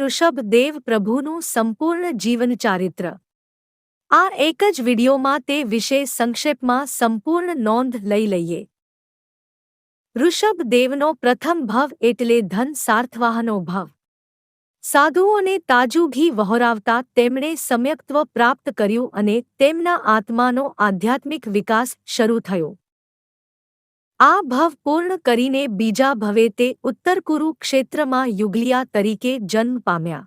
ઋષભ દેવ પ્રભુનું સંપૂર્ણ જીવન ચારિત્ર. આ એક જ વિડીયોમાં તે વિશે સંક્ષેપમાં સંપૂર્ણ નોંધ લઈ લઈએ. ઋષભ દેવનો પ્રથમ ભવ એટલે ધન સાર્થવાહનો ભવ. સાધુઓને તાજું ઘી વહોરાવતા તેમણે સમ્યક્ત્વ પ્રાપ્ત કર્યું અને તેમના આત્માનો આધ્યાત્મિક વિકાસ શરૂ થયો. આ ભવ પૂર્ણ કરીને બીજા ભવે તે ઉત્તર કુરુ ક્ષેત્રમાં યુગલિયા તરીકે જન્મ પામ્યા.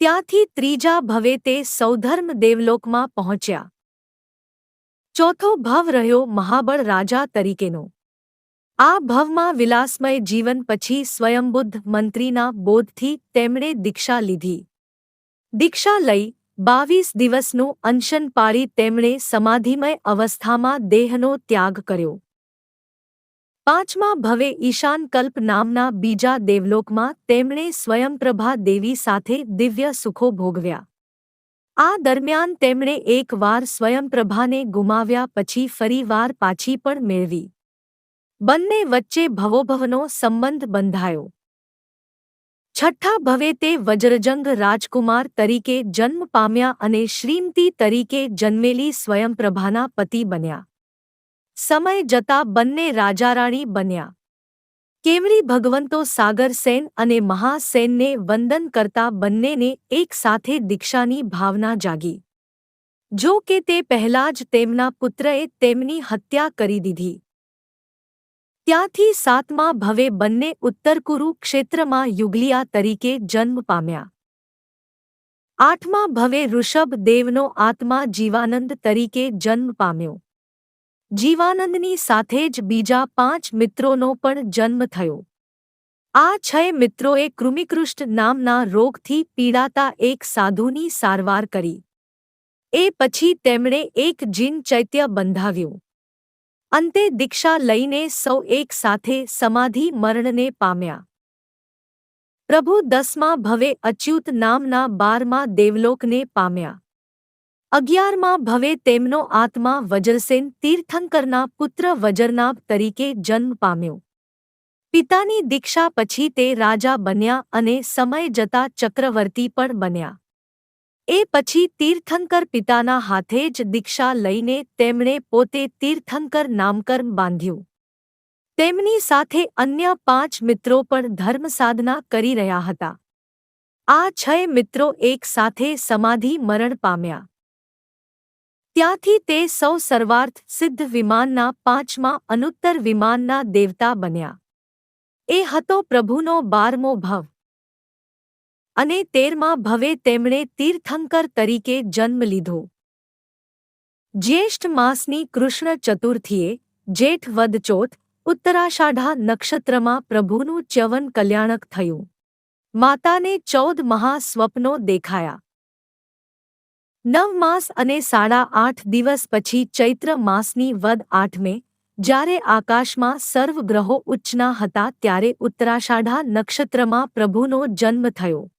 ત્યાંથી ત્રીજા ભવે તે સૌધર્મ દેવલોકમાં પહોંચ્યા. ચોથો ભવ રહ્યો મહાબળ રાજા તરીકેનો. આ ભવમાં વિલાસમય જીવન પછી સ્વયંબુદ્ધ મંત્રીના બોધથી તેમણે દીક્ષા લીધી. દીક્ષા લઈ બાવીસ દિવસનું અનશન પાળી તેમણે સમાધિમય અવસ્થામાં દેહનો ત્યાગ કર્યો. પાંચમા ભવે ઈશાનકલ્પ નામના બીજા દેવલોકમાં તેમણે સ્વયંપ્રભા દેવી સાથે દિવ્ય સુખો ભોગવ્યા. આ દરમિયાન તેમણે એકવાર સ્વયંપ્રભાને ગુમાવ્યા પછી ફરીવાર પાછી પણ મેળવી. બંને વચ્ચે ભવોભવનો સંબંધ બંધાયો. છઠ્ઠા ભવે તે વજ્રજંગ રાજકુમાર તરીકે જન્મ પામ્યા અને શ્રીમતી તરીકે જન્મેલી સ્વયંપ્રભાના પતિ બન્યા. સમય જતા બંને રાજારાણી બન્યા. કેમરી ભગવંતો સાગર સેન અને મહાસેનને વંદન કરતા બંનેને એક સાથે દીક્ષાની ભાવના જાગી. જો કે તે પહેલાં જ તેમના પુત્રએ તેમની હત્યા કરી દીધી. ત્યાંથી સાતમા ભવે બંને ઉત્તરકુરુ ક્ષેત્રમાં યુગલિયા તરીકે જન્મ પામ્યા. આઠમા ભવે ઋષભ દેવનો આત્મા જીવાનંદ તરીકે જન્મ પામ્યો. જીવાનંદની સાથે જ બીજા પાંચ મિત્રોનો પણ જન્મ થયો. આ છ મિત્રોએ કૃમિકૃષ્ટ નામના રોગથી પીડાતા એક સાધુની સારવાર કરી. એ પછી તેમણે એક જીન ચૈત્ય બંધાવ્યું. અંતે દીક્ષા લઈને સૌ એક સાથે સમાધિ મરણને પામ્યા. પ્રભુ દસમા ભવે અચ્યુત નામના બારમા દેવલોકને પામ્યા. અગિયારમાં ભવે તેમનો આત્મા વજરસેન તીર્થંકરના પુત્ર વજરનાભ તરીકે જન્મ પામ્યો. પિતાની દીક્ષા પછી તે રાજા બન્યા અને સમય જતા ચક્રવર્તી પણ બન્યા. એ પછી તીર્થંકર પિતાના હાથે જ દીક્ષા લઈને તેમણે પોતે તીર્થંકર નામકર્મ બાંધ્યું. તેમની સાથે અન્ય પાંચ મિત્રો પણ ધર્મ સાધના કરી રહ્યા હતા. આ છ મિત્રો એક સાથે સમાધિ મરણ પામ્યા. ત્યાંથી તે સૌ સર્વાર્થ સિદ્ધ વિમાનના પાંચમા અનુત્તર વિમાનના દેવતા બન્યા. એ હતો પ્રભુનો બારમો ભવ. અને તેરમા ભવે તેમણે તીર્થંકર તરીકે જન્મ લીધો. જ્યેષ્ઠ માસની કૃષ્ણ ચતુર્થીએ જેઠ વદ ચોથ ઉત્તરાષાઢા નક્ષત્રમાં પ્રભુનું ચ્યવન કલ્યાણક થયું. માતાને ચૌદ મહાસ્વપ્નો દેખાયા. નવ માસ અને સાડા આઠ દિવસ પછી ચૈત્ર માસની વદ આઠમે, જ્યારે આકાશમાં સર્વ ગ્રહો ઉચ્ચના હતા ત્યારે ઉત્તરાષાઢા નક્ષત્રમાં પ્રભુનો જન્મ થયો.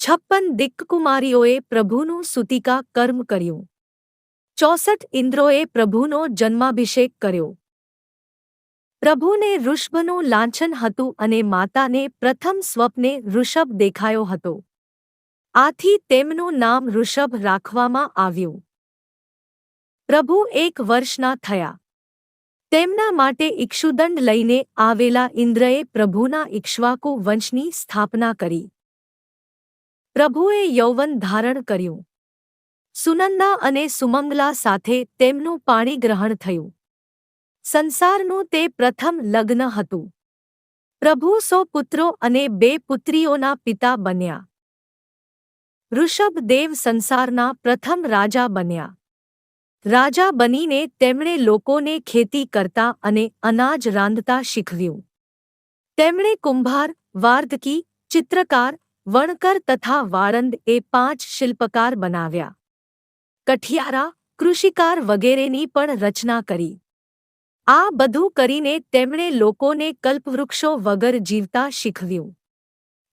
છપ્પન દિક્કુમારીઓએ પ્રભુનું સુતિકા કર્મ કર્યું. ચોસઠ ઇન્દ્રોએ પ્રભુનો જન્માભિષેક કર્યો. પ્રભુને ઋષભનું લાંછન હતું અને માતાને પ્રથમ સ્વપ્ને ઋષભ દેખાયો હતો. આથી તેમનું નામ ઋષભ રાખવામાં આવ્યું. પ્રભુ એક વર્ષના થયા. તેમના માટે ઇક્ષુદંડ લઈને આવેલા ઇન્દ્રએ પ્રભુના ઇક્ષ્વાકુ વંશની સ્થાપના કરી. પ્રભુએ યૌવન ધારણ કર્યું. સુનંદા અને સુમંગલા સાથે તેમનું પાણીગ્રહણ થયું. સંસારનું તે પ્રથમ લગ્ન હતું. પ્રભુ સો પુત્રો અને બે પુત્રીઓના પિતા બન્યા. ઋષભદેવ સંસારના પ્રથમ રાજા બન્યા. રાજા બનીને તેમણે લોકોને ખેતી કરતા અને અનાજ રાંધતા શીખવ્યું. તેમણે કુંભાર વાર્ધકી ચિત્રકાર, વણકર તથા વાળંદ એ પાંચ શિલ્પકાર બનાવ્યા. કઠિયારા, કૃષિકાર વગેરેની પણ રચના કરી. આ બધું કરીને તેમણે લોકોને કલ્પવૃક્ષો વગર જીવતા શીખવ્યું.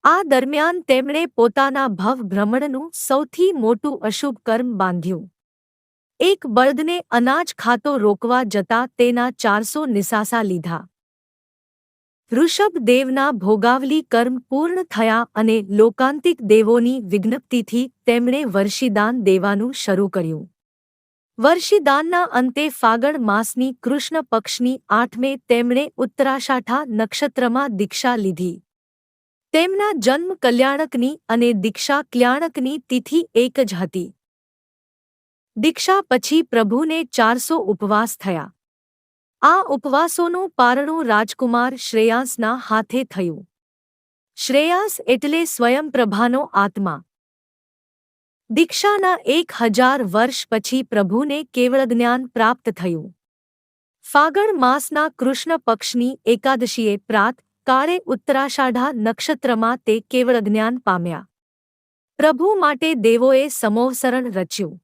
આ દરમિયાન તેમણે પોતાના ભવ ભ્રમણનું સૌથી મોટું અશુભ કર્મ બાંધ્યું. એક બળદને અનાજ ખાતો રોકવા જતા તેના ચારસો નિસાસા લીધા. ઋષભદેવના ભોગાવલી કર્મ પૂર્ણ થયા અને લોકાંતિક દેવોની વિજ્ઞપ્તિથી તેમણે વર્ષિદાન દેવાનું શરૂ કર્યું. વર્ષિદાનના અંતે ફાગણ માસની કૃષ્ણ પક્ષની આઠમે તેમણે ઉત્તરાષાઠા નક્ષત્રમાં દીક્ષા લીધી. તેમના જન્મ કલ્યાણકની અને દીક્ષા કલ્યાણકની તિથિ એક જ હતી. દીક્ષા પછી પ્રભુને ચારસો ઉપવાસ થયા. આ ઉપવાસોનું પારણું રાજકુમાર શ્રેયાંસના હાથે થયું. શ્રેયાસ એટલે સ્વયંપ્રભાનો આત્મા. દીક્ષાના એક હજાર વર્ષ પછી પ્રભુને કેવળ જ્ઞાન પ્રાપ્ત થયું. ફાગણ માસના કૃષ્ણ પક્ષની એકાદશીએ પ્રાત કાળે ઉત્તરાષાઢા નક્ષત્રમાં તે કેવળ જ્ઞાન પામ્યા. પ્રભુ માટે દેવોએ સમોહસરણ રચ્યું.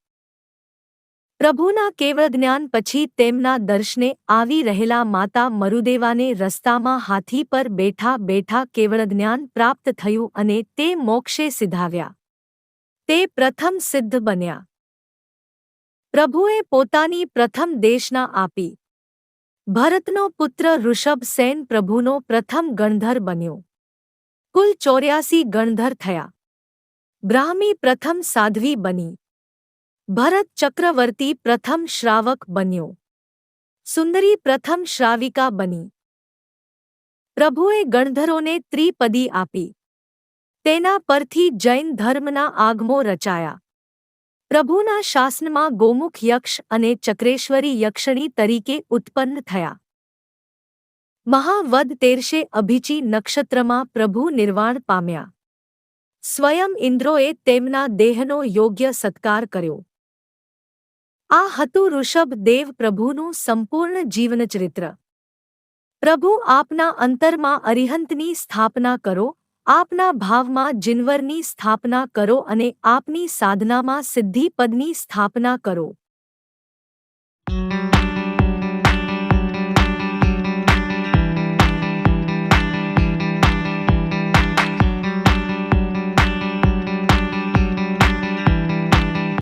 પ્રભુના કેવળ જ્ઞાન પછી તેમના દર્શને આવી રહેલા માતા મરુદેવાને રસ્તામાં હાથી પર બેઠા બેઠા કેવળ જ્ઞાન પ્રાપ્ત થયું અને તે મોક્ષે સિધાવ્યા તે પ્રથમ સિદ્ધ બન્યા. પ્રભુએ પોતાની પ્રથમ દેશના આપી. ભરતનો પુત્ર ઋષભ સેન પ્રભુનો પ્રથમ ગણધર બન્યો. કુલ ચોર્યાસી ગણધર થયા. બ્રાહ્મી પ્રથમ સાધ્વી બની. ભરત ચક્રવર્તી પ્રથમ શ્રાવક બન્યો. સુંદરી પ્રથમ શ્રાવિકા બની. પ્રભુએ ગણધરોને ત્રિપદી આપી. તેના પરથી જૈન ધર્મના આગમો રચાયા. પ્રભુના શાસનમાં ગોમુખ યક્ષ અને ચક્રેશ્વરી યક્ષણી તરીકે ઉત્પન્ન થયા. મહાવદ તેરશે અભિચી નક્ષત્રમાં પ્રભુ નિર્વાણ પામ્યા. સ્વયં ઇન્દ્રોએ તેમના દેહનો યોગ્ય સત્કાર કર્યો. આ હતું ઋષભ દેવ પ્રભુનું સંપૂર્ણ જીવનચરિત્ર. પ્રભુ આપના અંતરમાં અરિહંતની સ્થાપના કરો આપના ભાવમાં જિનવરની સ્થાપના કરો અને આપની સાધનામાં સિદ્ધિપદની સ્થાપના કરો.